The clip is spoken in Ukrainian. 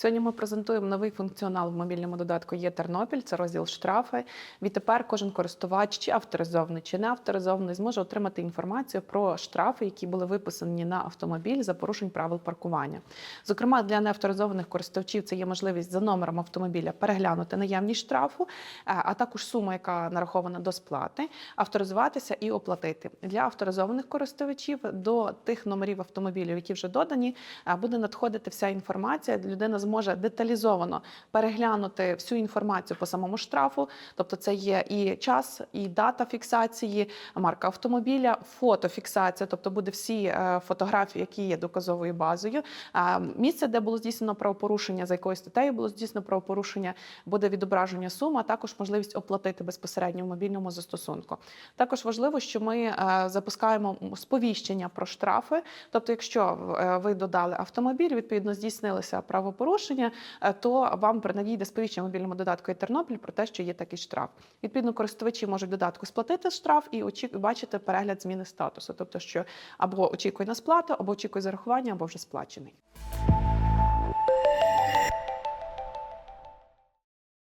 Сьогодні ми презентуємо новий функціонал в мобільному додатку Є Тернопіль. Це розділ штрафи. Відтепер кожен користувач, чи авторизований, чи не авторизований, зможе отримати інформацію про штрафи, які були виписані на автомобіль за порушень правил паркування. Зокрема, для неавторизованих користувачів це є можливість за номером автомобіля переглянути наявність штрафу, е, а також суму, яка нарахована до сплати, авторизуватися і оплатити. Для авторизованих користувачів до тих номерів автомобілів, які вже додані, е, буде надходити вся інформація. Людина зможе деталізовано переглянути всю інформацію по самому штрафу. Тобто, це є і час, і дата фіксації, марка автомобіля, фотофіксація, тобто буде всі е, фотографії, які є доказовою базою. Е, Місце, де було здійснено правопорушення, за якою статтею було здійснено правопорушення, буде відображення суми, а також можливість оплатити безпосередньо в мобільному застосунку. Також важливо, що ми е, запускаємо сповіщення про штрафи. Тобто, якщо ви додали автомобіль, відповідно здійснилися правопорушення, е, то вам надійде сповіщення мобільному додатку і Тернопіль про те, що є такий штраф. Відповідно, користувачі можуть додатку сплатити штраф і очі- бачити перегляд зміни статусу, тобто, що або очікує на сплату, або очікує зарахування, або вже сплачений.